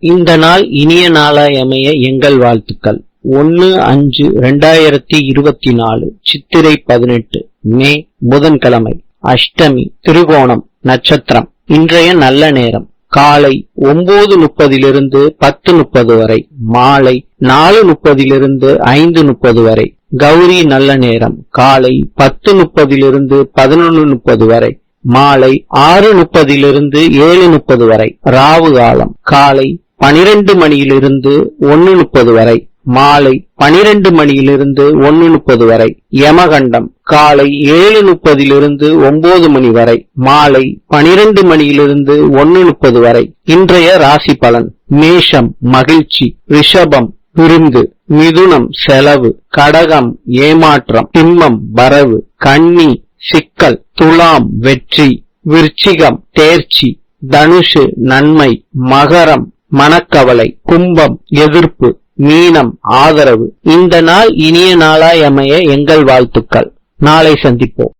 இந்த நாள் இனிய நாளாய் அமைய எங்கள் வாழ்த்துக்கள். ஒன்னு அஞ்சு ரெண்டாயிரத்தி இருபத்தி நாலு சித்திரை பதினெட்டு மே புதன்கிழமை அஷ்டமி திருகோணம் நட்சத்திரம். இன்றைய நல்ல நேரம். காலை ஒன்பது முப்பதிலிருந்து பத்து முப்பது வரை. மாலை நாலு முப்பதிலிருந்து ஐந்து முப்பது வரை. கௌரி நல்ல நேரம். காலை பத்து முப்பதிலிருந்து பதினொன்னு முப்பது வரை. மாலை ஆறு முப்பதிலிருந்து ஏழு முப்பது வரை. ராவு காலம். காலை பனிரெண்டு மணியிலிருந்து ஒன்னு முப்பது வரை மாலை பனிரெண்டு மணியிலிருந்து ஒன்னு முப்பது வரை யமகண்டம் காலை ஏழு முப்பதிலிருந்து ஒன்பது மணி வரை மாலை பனிரெண்டு மணியிலிருந்து ஒன்னு முப்பது வரை. இன்றைய ராசி பலன் மேஷம் மகிழ்ச்சி ரிஷபம் விருந்து மிதுனம் செலவு கடகம் ஏமாற்றம் திம்மம் வரவு கன்னி சிக்கல் துலாம் வெற்றி விருச்சிகம் தேர்ச்சி தனுஷு நன்மை மகரம் மனக்கவலை கும்பம் எதிர்ப்பு மீனம் ஆதரவு. இந்த நாள் இனிய நாளாய் அமைய எங்கள் வாழ்த்துக்கள். நாளை சந்திப்போம்.